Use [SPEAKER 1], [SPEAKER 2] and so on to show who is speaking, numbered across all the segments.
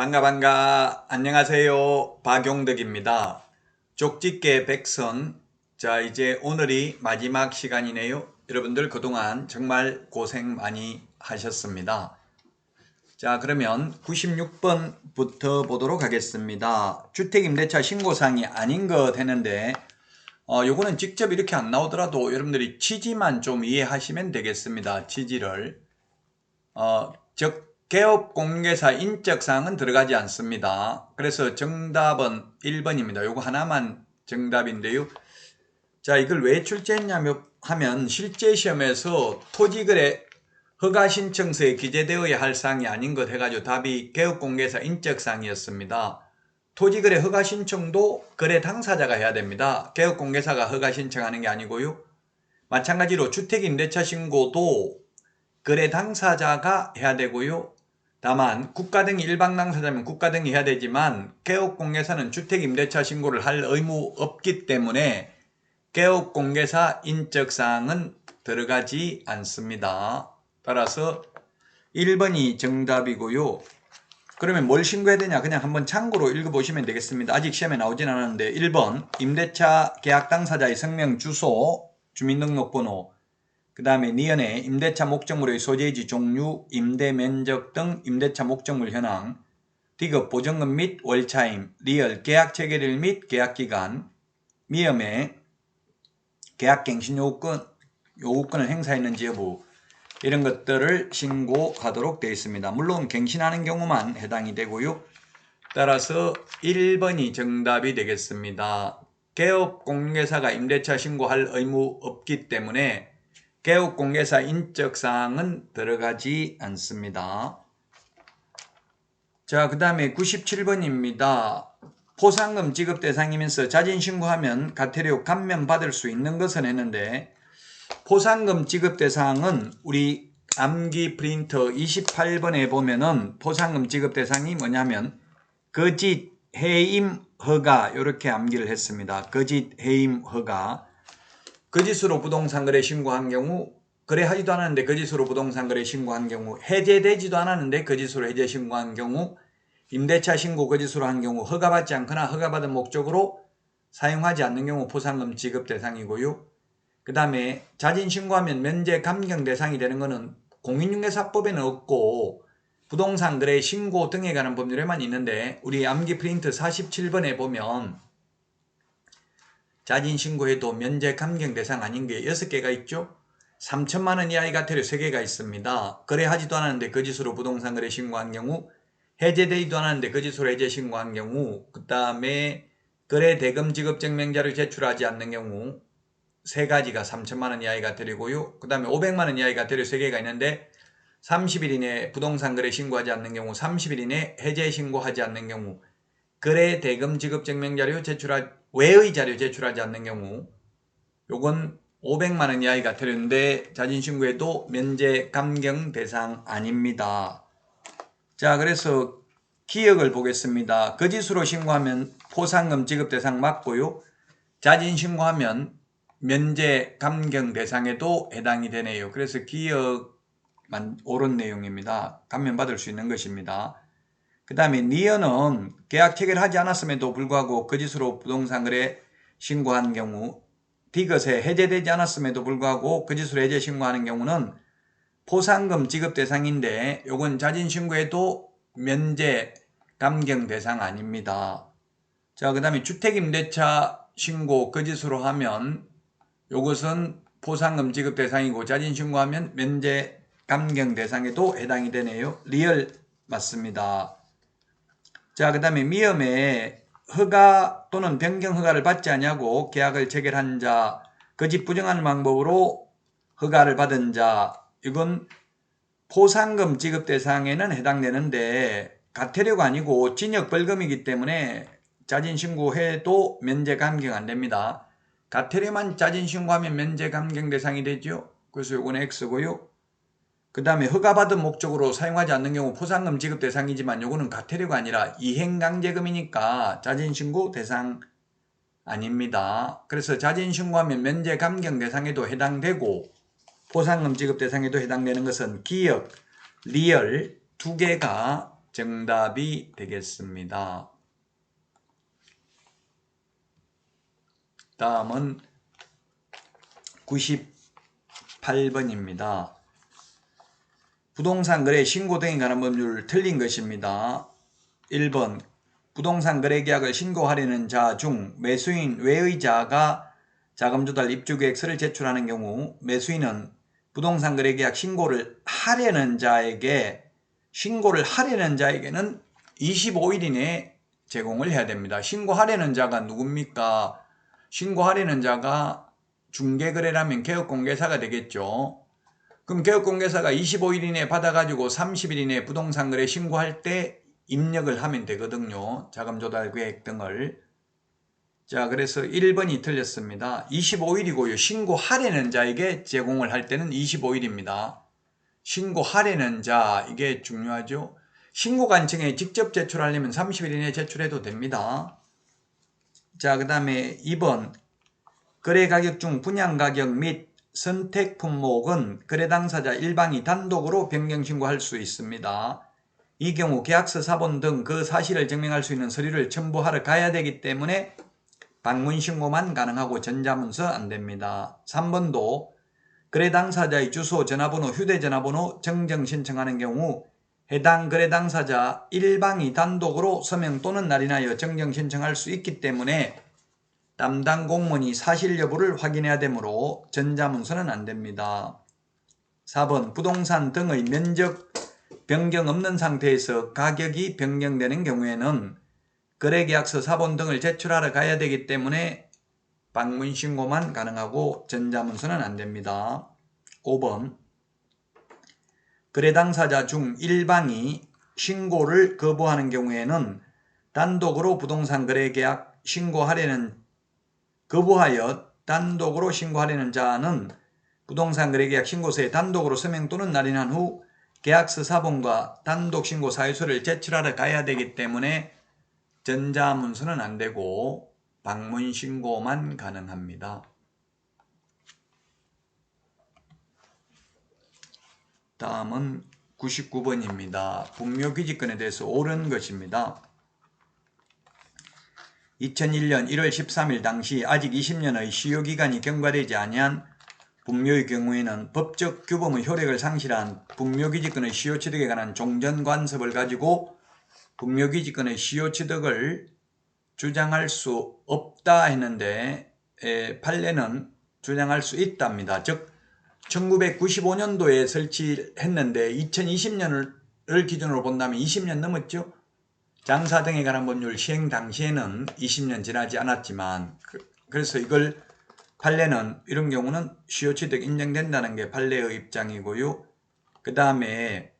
[SPEAKER 1] 반가 반가. 안녕하세요. 박용덕입니다. 족집게 백선 자 이제 오늘이 마지막 시간이네요. 여러분들 그동안 정말 고생 많이 하셨습니다. 자 그러면 96번부터 보도록 하겠습니다. 주택임대차 신고사항이 아닌 것 했는데 어, 요거는 직접 이렇게 안 나오더라도 여러분들이 취지만 좀 이해하시면 되겠습니다. 취지를. 어, 즉 개업 공개사 인적 사항은 들어가지 않습니다. 그래서 정답은 1번입니다. 요거 하나만 정답인데요. 자, 이걸 왜 출제했냐면 하면 실제 시험에서 토지거래 허가 신청서에 기재되어야 할 사항이 아닌 것 해가지고 답이 개업 공개사 인적 사항이었습니다. 토지거래 허가 신청도 거래 당사자가 해야 됩니다. 개업 공개사가 허가 신청하는 게 아니고요. 마찬가지로 주택임대차 신고도 거래 당사자가 해야 되고요. 다만 국가 등 일반 당사자면 국가 등이 해야 되지만 개업공개사는 주택임대차 신고를 할 의무 없기 때문에 개업공개사 인적사항은 들어가지 않습니다. 따라서 1번이 정답이고요. 그러면 뭘 신고해야 되냐 그냥 한번 참고로 읽어보시면 되겠습니다. 아직 시험에 나오진 않았는데 1번 임대차 계약 당사자의 성명 주소 주민등록번호 그 다음에 니은에 임대차 목적물의 소재지 종류, 임대 면적 등 임대차 목적물 현황, 디귿 보증금 및 월차임, 리얼 계약 체결일 및 계약 기간, 미음에 계약 갱신 요구권, 요구권을 행사했는지 여부 이런 것들을 신고하도록 되어 있습니다. 물론 갱신하는 경우만 해당이 되고요. 따라서 1번이 정답이 되겠습니다. 개업 공개사가 임대차 신고할 의무 없기 때문에 개업 공개사 인적 사항은 들어가지 않습니다. 자, 그 다음에 97번입니다. 포상금 지급 대상이면서 자진 신고하면 가태료 감면 받을 수 있는 것은 했는데 포상금 지급 대상은 우리 암기 프린터 28번에 보면은 포상금 지급 대상이 뭐냐면 거짓 해임 허가 이렇게 암기를 했습니다. 거짓 해임 허가 거짓으로 부동산 거래 신고한 경우 거래하지도 않았는데 거짓으로 부동산 거래 신고한 경우 해제되지도 않았는데 거짓으로 해제 신고한 경우 임대차 신고 거짓으로 한 경우 허가받지 않거나 허가받은 목적으로 사용하지 않는 경우 포상금 지급 대상이고요. 그 다음에 자진 신고하면 면제 감경 대상이 되는 것은 공인중개사법에는 없고 부동산 거래 신고 등에 관한 법률에만 있는데 우리 암기 프린트 47번에 보면 자진 신고해도 면제 감경 대상 아닌 게 6개가 있죠. 3천만 원 이하의 가태료 3개가 있습니다. 거래하지도 않았는데 거짓으로 부동산 거래 신고한 경우 해제되지도 않았는데 거짓으로 해제 신고한 경우 그 다음에 거래 대금 지급 증명자를 제출하지 않는 경우 세 가지가 3천만 원 이하의 가태료고요. 그 다음에 500만 원 이하의 가태료 3개가 있는데 30일 이내 부동산 거래 신고하지 않는 경우 30일 이내 해제 신고하지 않는 경우 거래 대금 지급 증명 자료 제출하 외의 자료 제출하지 않는 경우 요건 500만 원 이하의 가태료인데 자진 신고에도 면제 감경 대상 아닙니다. 자, 그래서 기억을 보겠습니다. 거짓으로 신고하면 포상금 지급 대상 맞고요. 자진 신고하면 면제 감경 대상에도 해당이 되네요. 그래서 기억만 옳은 내용입니다. 감면받을 수 있는 것입니다. 그 다음에 니언은 계약 체결하지 않았음에도 불구하고 거짓으로 부동산 거래 신고한 경우 디귿에 해제되지 않았음에도 불구하고 거짓으로 해제 신고하는 경우는 포상금 지급 대상인데 요건 자진 신고에도 면제 감경 대상 아닙니다. 자, 그 다음에 주택임대차 신고 거짓으로 하면 요것은 포상금 지급 대상이고 자진 신고하면 면제 감경 대상에도 해당이 되네요. 리얼 맞습니다. 자, 그 다음에 미음에 허가 또는 변경 허가를 받지 않냐고 계약을 체결한 자, 거짓 부정하는 방법으로 허가를 받은 자, 이건 포상금 지급 대상에는 해당되는데 가태료가 아니고 징역 벌금이기 때문에 자진 신고해도 면제 감경 안 됩니다. 가태료만 자진 신고하면 면제 감경 대상이 되죠. 그래서 요건 X고요. 그 다음에 허가받은 목적으로 사용하지 않는 경우 포상금 지급 대상이지만 요거는 가태료가 아니라 이행강제금이니까 자진신고 대상 아닙니다. 그래서 자진신고하면 면제 감경 대상에도 해당되고 포상금 지급 대상에도 해당되는 것은 기억, 리얼 두 개가 정답이 되겠습니다. 다음은 98번입니다. 부동산 거래 신고 등에 관한 법률 틀린 것입니다. 1번 부동산 거래 계약을 신고하려는 자 중 매수인 외의 자가 자금 조달 입주 계획서를 제출하는 경우 매수인은 부동산 거래 계약 신고를 하려는 자에게 신고를 하려는 자에게는 25일 이내에 제공을 해야 됩니다. 신고하려는 자가 누굽니까? 신고하려는 자가 중개거래라면 개업공개사가 되겠죠. 그럼 개업공개사가 25일 이내에 받아가지고 30일 이내에 부동산 거래 신고할 때 입력을 하면 되거든요. 자금 조달 계획 등을. 자, 그래서 1번이 틀렸습니다. 25일이고요. 신고하려는 자에게 제공을 할 때는 25일입니다. 신고하려는 자, 이게 중요하죠. 신고 관청에 직접 제출하려면 30일 이내에 제출해도 됩니다. 자, 그 다음에 2번. 거래 가격 중 분양 가격 및 선택 품목은 거래 당사자 일방이 단독으로 변경 신고할 수 있습니다. 이 경우 계약서 사본 등 그 사실을 증명할 수 있는 서류를 첨부하러 가야 되기 때문에 방문 신고만 가능하고 전자문서 안 됩니다. 3번도 거래 당사자의 주소, 전화번호, 휴대전화번호 정정 신청하는 경우 해당 거래 당사자 일방이 단독으로 서명 또는 날인하여 정정 신청할 수 있기 때문에 담당 공무원이 사실 여부를 확인해야 되므로 전자문서는 안 됩니다. 4번 부동산 등의 면적 변경 없는 상태에서 가격이 변경되는 경우에는 거래계약서 사본 등을 제출하러 가야 되기 때문에 방문 신고만 가능하고 전자문서는 안 됩니다. 5번 거래 당사자 중 일방이 신고를 거부하는 경우에는 단독으로 부동산 거래 계약 신고하려는 거부하여 단독으로 신고하려는 자는 부동산 거래 계약 신고서에 단독으로 서명 또는 날인한 후 계약서 사본과 단독 신고 사유서를 제출하러 가야 되기 때문에 전자문서는 안 되고 방문 신고만 가능합니다. 다음은 99번입니다. 분묘 기지권에 대해서 옳은 것입니다. 2001년 1월 13일 당시 아직 20년의 시효기간이 경과되지 아니한 분묘의 경우에는 법적 규범의 효력을 상실한 분묘기지권의 시효취득에 관한 종전관습을 가지고 분묘기지권의 시효취득을 주장할 수 없다 했는데 에, 판례는 주장할 수 있답니다. 즉 1995년도에 설치했는데 2020년을 기준으로 본다면 20년 넘었죠. 장사 등에 관한 법률 시행 당시에는 20년 지나지 않았지만 그, 래서 이걸 판례는 이런 경우는 시효취득 인정된다는 게 판례의 입장이고요. 그 다음에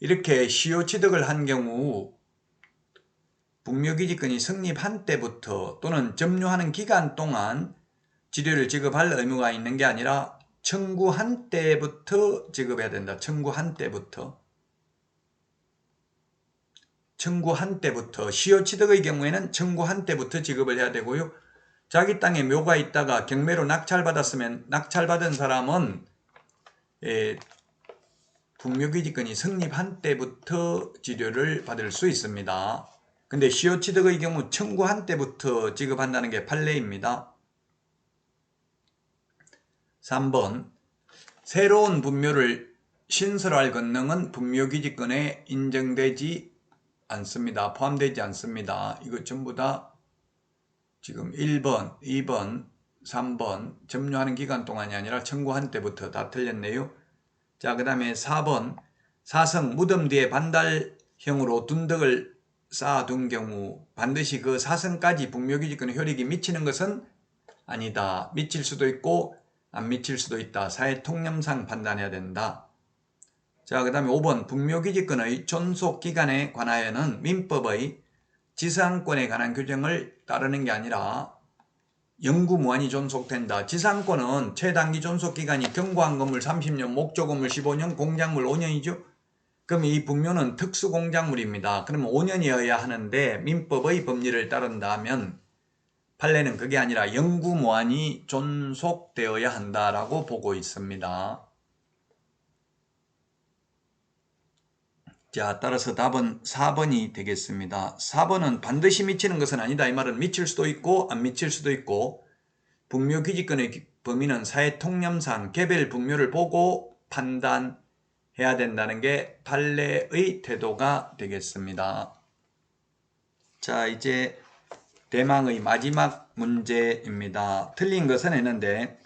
[SPEAKER 1] 이렇게 시효취득을 한 경우 분묘기지권이 성립한 때부터 또는 점유하는 기간 동안 지료를 지급할 의무가 있는 게 아니라 청구한 때부터 지급해야 된다. 청구한 때부터. 청구한 때부터 시효취득의 경우에는 청구한 때부터 지급을 해야 되고요. 자기 땅에 묘가 있다가 경매로 낙찰받았으면 낙찰받은 사람은 예, 분묘기지권이 성립한 때부터 지료를 받을 수 있습니다. 근데 시효취득의 경우 청구한 때부터 지급한다는 게 판례입니다. 3번 새로운 분묘를 신설할 권능은 분묘기지권에 인정되지 않습니다. 포함되지 않습니다. 이거 전부 다 지금 1번, 2번, 3번 점유하는 기간 동안이 아니라 청구한 때부터 다 틀렸네요. 자, 그 다음에 4번 사성 무덤 뒤에 반달형으로 둔덕을 쌓아둔 경우 반드시 그 사성까지 분묘기지권의 효력이 미치는 것은 아니다. 미칠 수도 있고 안 미칠 수도 있다. 사회 통념상 판단해야 된다. 자, 그 다음에 5번 분묘기지권의 존속기간에 관하여는 민법의 지상권에 관한 규정을 따르는 게 아니라 영구무한이 존속된다. 지상권은 최단기 존속기간이 경고한 건물 30년, 목조 건물 15년, 공작물 5년이죠. 그럼 이 분묘는 특수공작물입니다. 그러면 5년이어야 하는데 민법의 법리를 따른다면 판례는 그게 아니라 영구무한이 존속되어야 한다라고 보고 있습니다. 자, 따라서 답은 4번이 되겠습니다. 4번은 반드시 미치는 것은 아니다. 이 말은 미칠 수도 있고 안 미칠 수도 있고 분묘 규칙권의 기- 범위는 사회 통념상 개별 분묘를 보고 판단해야 된다는 게 판례의 태도가 되겠습니다. 자, 이제 대망의 마지막 문제입니다. 틀린 것은 했는데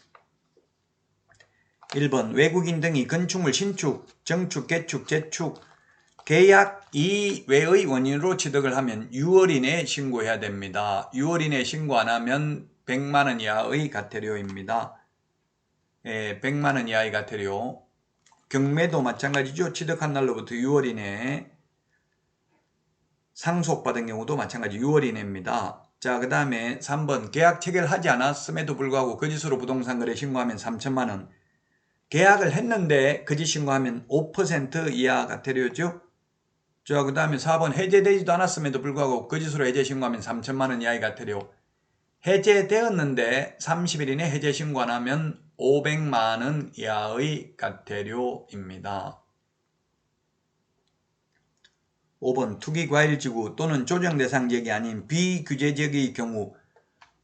[SPEAKER 1] 1번 외국인 등이 건축물 신축, 정축, 개축, 재축, 계약 이외의 원인으로 취득을 하면 6월 이내에 신고해야 됩니다. 6월 이내에 신고 안 하면 100만 원 이하의 가태료입니다. 예, 100만 원 이하의 가태료. 경매도 마찬가지죠. 취득한 날로부터 6월 이내에 상속받은 경우도 마찬가지 6월 이내입니다. 자, 그 다음에 3번 계약 체결하지 않았음에도 불구하고 거짓으로 부동산 거래 신고하면 3천만 원. 계약을 했는데 거짓 신고하면 5% 이하 가태료죠. 자, 그 다음에 4번 해제되지도 않았음에도 불구하고 거짓으로 해제 신고하면 3천만 원 이하의 가태료. 해제되었는데 30일 이내 해제 신고 안 하면 500만 원 이하의 가태료입니다. 5번 투기 과일 지구 또는 조정 대상 지역이 아닌 비규제 지역의 경우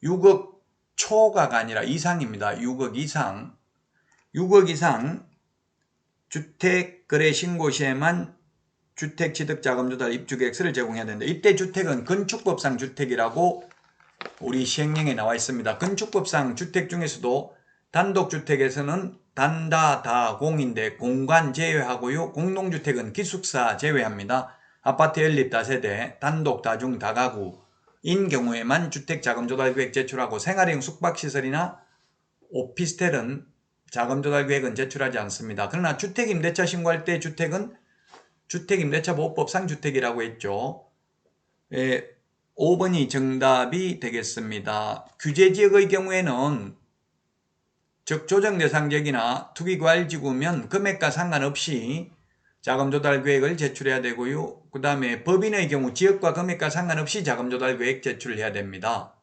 [SPEAKER 1] 6억 초가가 아니라 이상입니다. 6억 이상 6억 이상 주택 거래 신고 시에만 주택 취득 자금 조달 입주 계획서를 제공해야 되는데 이때 주택은 건축법상 주택이라고 우리 시행령에 나와 있습니다. 건축법상 주택 중에서도 단독주택에서는 단다다공인데 공간 제외하고요. 공동주택은 기숙사 제외합니다. 아파트 연립 다세대, 단독 다중 다가구인 경우에만 주택자금 조달 계획 제출하고 생활형 숙박시설이나 오피스텔은 자금 조달 계획은 제출하지 않습니다. 그러나 주택 임대차 신고할 때 주택은 주택 임대차 보호법 상 주택이라고 했죠. 예, 5번이 정답이 되겠습니다. 규제 지역의 경우에는 즉 조정 대상 지역이나 투기 과일 지구면 금액과 상관없이 자금 조달 계획을 제출해야 되고요. 그 다음에 법인의 경우 지역과 금액과 상관없이 자금 조달 계획 제출을 해야 됩니다.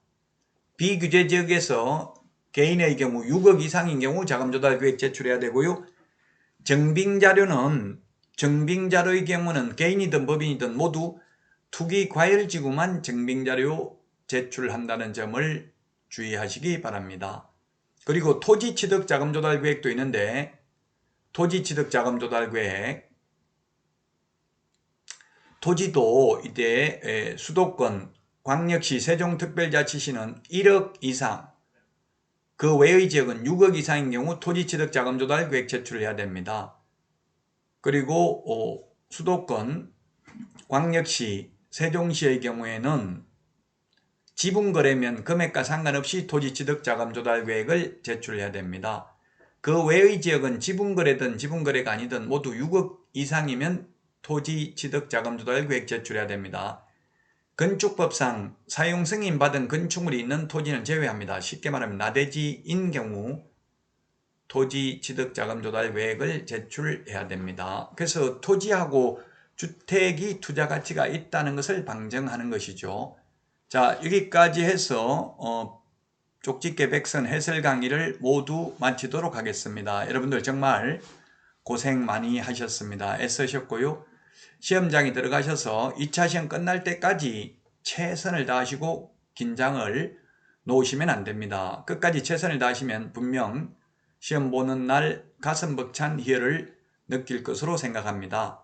[SPEAKER 1] 비규제 지역에서 개인의 경우 6억 이상인 경우 자금 조달 계획 제출해야 되고요. 정빙 자료는 정빙 자료의 경우는 개인이든 법인이든 모두 투기 과열 지구만 정빙 자료 제출한다는 점을 주의하시기 바랍니다. 그리고 토지 취득 자금 조달 계획도 있는데 토지 취득 자금 조달 계획 토지도 이때 에, 수도권 광역시 세종특별자치시는 1억 이상 그 외의 지역은 6억 이상인 경우 토지 취득 자금 조달 계획 제출을 해야 됩니다. 그리고 어, 수도권 광역시 세종시의 경우에는 지분 거래면 금액과 상관없이 토지 취득 자금 조달 계획을 제출해야 됩니다. 그 외의 지역은 지분 거래든 지분 거래가 아니든 모두 6억 이상이면 토지 취득 자금 조달 계획 제출해야 됩니다. 건축법상 사용 승인 받은 건축물이 있는 토지는 제외합니다. 쉽게 말하면 나대지인 경우 토지 취득 자금 조달 계획을 제출해야 됩니다. 그래서 토지하고 주택이 투자 가치가 있다는 것을 방정하는 것이죠. 자, 여기까지 해서 어, 쪽집게 백선 해설 강의를 모두 마치도록 하겠습니다. 여러분들 정말 고생 많이 하셨습니다. 애쓰셨고요. 시험장에 들어가셔서 2차 시험 끝날 때까지 최선을 다하시고 긴장을 놓으시면 안 됩니다. 끝까지 최선을 다하시면 분명 시험 보는 날 가슴 벅찬 희열을 느낄 것으로 생각합니다.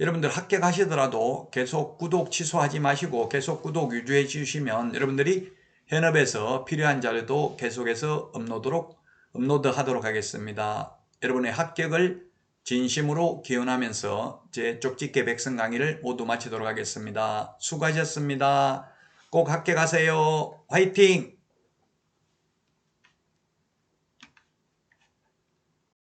[SPEAKER 1] 여러분들 합격하시더라도 계속 구독 취소하지 마시고 계속 구독 유지해 주시면 여러분들이 현업에서 필요한 자료도 계속해서 업로드록, 업로드하도록 하겠습니다. 여러분의 합격을 진심으로 기원하면서 제 쪽집게 백성 강의를 모두 마치도록 하겠습니다. 수고하셨습니다. 꼭 합격하세요. 화이팅!